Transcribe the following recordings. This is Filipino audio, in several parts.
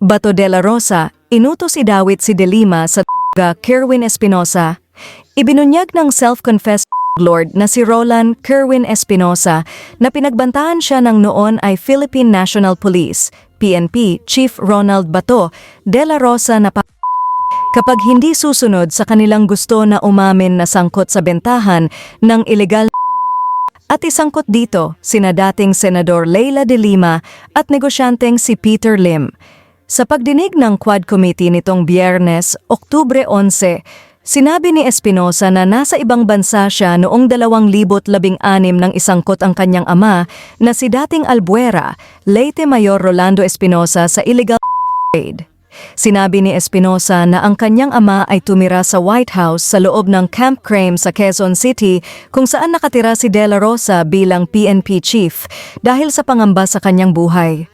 Bato de la Rosa, inutos si Dawit si Delima sa ga Kerwin Espinosa. Ibinunyag ng self-confessed Lord na si Roland Kerwin Espinosa na pinagbantaan siya ng noon ay Philippine National Police, PNP Chief Ronald Bato de la Rosa na pa kapag hindi susunod sa kanilang gusto na umamin na sangkot sa bentahan ng ilegal at isangkot dito sina dating Senador Leila de Lima at negosyanteng si Peter Lim. Sa pagdinig ng Quad Committee nitong Biyernes, Oktubre 11, sinabi ni Espinosa na nasa ibang bansa siya noong 2016 nang isangkot ang kanyang ama na si dating Albuera, Leyte Mayor Rolando Espinosa sa illegal trade. Sinabi ni Espinosa na ang kanyang ama ay tumira sa White House sa loob ng Camp Crame sa Quezon City kung saan nakatira si De La Rosa bilang PNP chief dahil sa pangamba sa kanyang buhay.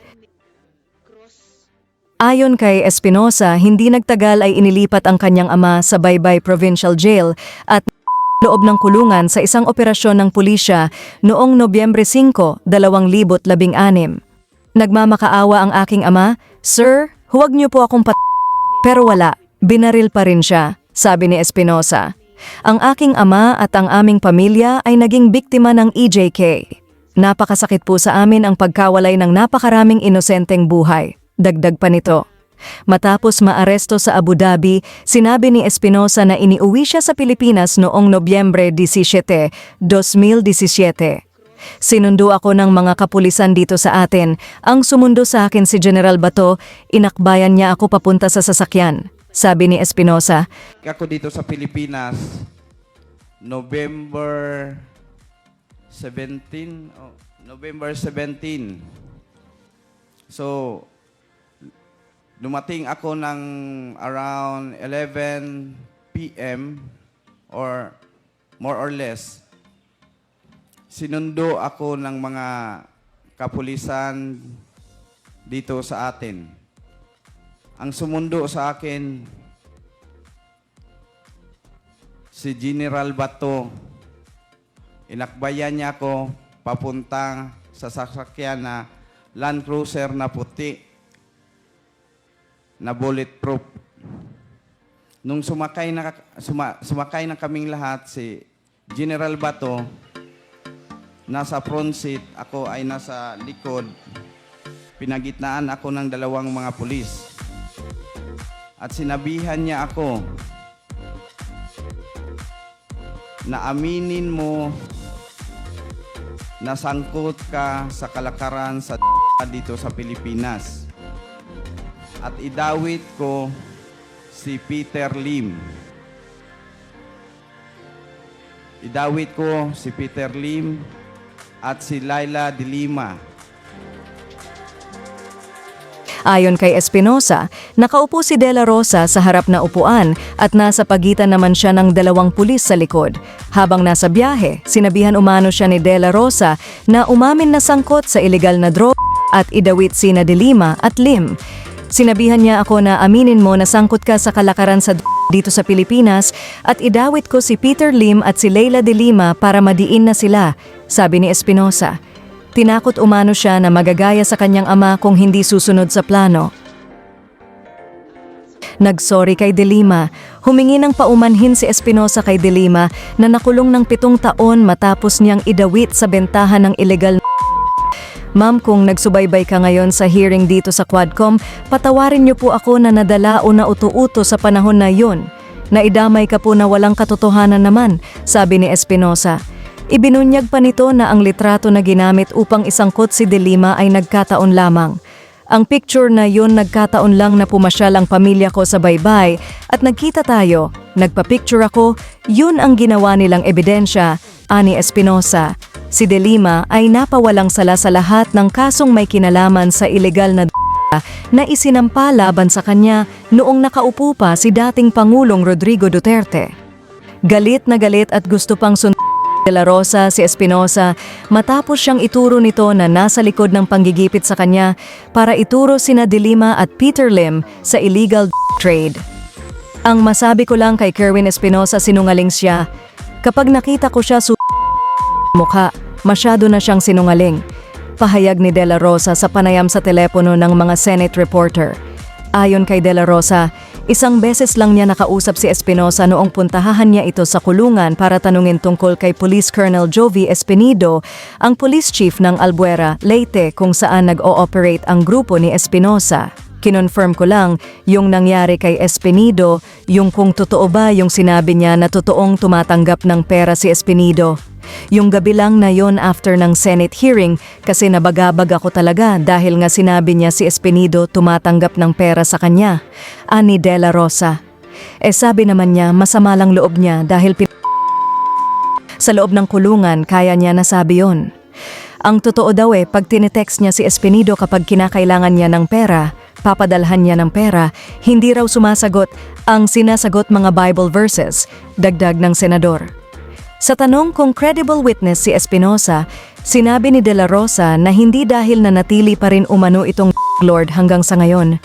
Ayon kay Espinosa, hindi nagtagal ay inilipat ang kanyang ama sa Baybay Provincial Jail at loob ng kulungan sa isang operasyon ng pulisya noong Nobyembre 5, 2016. Nagmamakaawa ang aking ama, Sir, huwag niyo po akong pat... Pero wala, binaril pa rin siya, sabi ni Espinosa. Ang aking ama at ang aming pamilya ay naging biktima ng EJK. Napakasakit po sa amin ang pagkawalay ng napakaraming inosenteng buhay. Dagdag pa nito. Matapos maaresto sa Abu Dhabi, sinabi ni Espinosa na iniuwi siya sa Pilipinas noong Nobyembre 17, 2017. Sinundo ako ng mga kapulisan dito sa atin. Ang sumundo sa akin si General Bato, inakbayan niya ako papunta sa sasakyan. Sabi ni Espinosa, Ako dito sa Pilipinas, November 17, oh, November 17. So, dumating ako ng around 11 p.m. or more or less. Sinundo ako ng mga kapulisan dito sa atin. Ang sumundo sa akin, si General Bato, inakbayan niya ako papunta sa sasakyan na Land Cruiser na puti na bulletproof. Nung sumakay na, suma, sumakay na kaming lahat, si General Bato, nasa front seat, ako ay nasa likod. Pinagitnaan ako ng dalawang mga pulis. At sinabihan niya ako, na aminin mo na sangkot ka sa kalakaran sa dito sa Pilipinas. At idawit ko si Peter Lim. Idawit ko si Peter Lim at si Laila de Lima. Ayon kay Espinosa, nakaupo si De La Rosa sa harap na upuan at nasa pagitan naman siya ng dalawang pulis sa likod. Habang nasa biyahe, sinabihan umano siya ni De La Rosa na umamin na sangkot sa ilegal na droga at idawit sina De Lima at Lim. Sinabihan niya ako na aminin mo na sangkot ka sa kalakaran sa dito sa Pilipinas at idawit ko si Peter Lim at si Leila de Lima para madiin na sila, sabi ni Espinosa. Tinakot umano siya na magagaya sa kanyang ama kung hindi susunod sa plano. Nagsorry kay Delima. Humingi ng paumanhin si Espinosa kay Delima na nakulong ng pitong taon matapos niyang idawit sa bentahan ng ilegal na Ma'am, kung nagsubaybay ka ngayon sa hearing dito sa Quadcom, patawarin niyo po ako na nadala o nauto-uto sa panahon na yun. Naidamay ka po na walang katotohanan naman, sabi ni Espinosa. Ibinunyag pa nito na ang litrato na ginamit upang isangkot si De Lima ay nagkataon lamang. Ang picture na yun nagkataon lang na pumasyal ang pamilya ko sa baybay at nagkita tayo, nagpa-picture ako, yun ang ginawa nilang ebidensya, ani Espinosa. Si De Lima ay napawalang sala sa lahat ng kasong may kinalaman sa ilegal na na isinampa laban sa kanya noong nakaupo pa si dating Pangulong Rodrigo Duterte. Galit na galit at gusto pang sundan De La Rosa si Espinosa matapos siyang ituro nito na nasa likod ng panggigipit sa kanya para ituro sina Dilima at Peter Lim sa illegal trade. Ang masabi ko lang kay Kerwin Espinosa sinungaling siya. Kapag nakita ko siya su mukha, masyado na siyang sinungaling. Pahayag ni De La Rosa sa panayam sa telepono ng mga Senate reporter. Ayon kay De La Rosa, isang beses lang niya nakausap si Espinosa noong puntahahan niya ito sa kulungan para tanungin tungkol kay Police Colonel Jovi Espinido, ang police chief ng Albuera, Leyte kung saan nag-ooperate ang grupo ni Espinosa. Kinonfirm ko lang yung nangyari kay Espinido, yung kung totoo ba yung sinabi niya na totoong tumatanggap ng pera si Espinido. Yung gabi lang na yon after ng Senate hearing kasi nabagabag ako talaga dahil nga sinabi niya si Espinido tumatanggap ng pera sa kanya. Ani De La Rosa. Eh sabi naman niya masama lang loob niya dahil pin- sa loob ng kulungan kaya niya nasabi yon. Ang totoo daw eh, pag tinitext niya si Espinido kapag kinakailangan niya ng pera, papadalhan niya ng pera, hindi raw sumasagot ang sinasagot mga Bible verses, dagdag ng senador. Sa tanong kung credible witness si Espinosa, sinabi ni De La Rosa na hindi dahil nanatili pa rin umano itong Lord hanggang sa ngayon.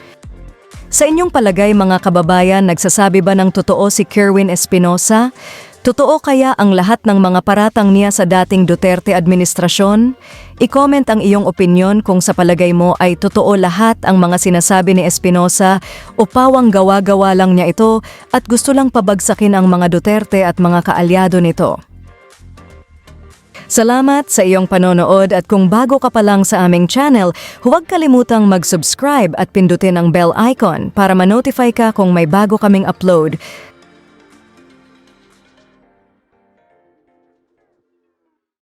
Sa inyong palagay mga kababayan, nagsasabi ba ng totoo si Kerwin Espinosa? Totoo kaya ang lahat ng mga paratang niya sa dating Duterte administrasyon? I-comment ang iyong opinion kung sa palagay mo ay totoo lahat ang mga sinasabi ni Espinosa o pawang gawa-gawa lang niya ito at gusto lang pabagsakin ang mga Duterte at mga kaalyado nito. Salamat sa iyong panonood at kung bago ka pa lang sa aming channel, huwag kalimutang mag-subscribe at pindutin ang bell icon para ma-notify ka kung may bago kaming upload.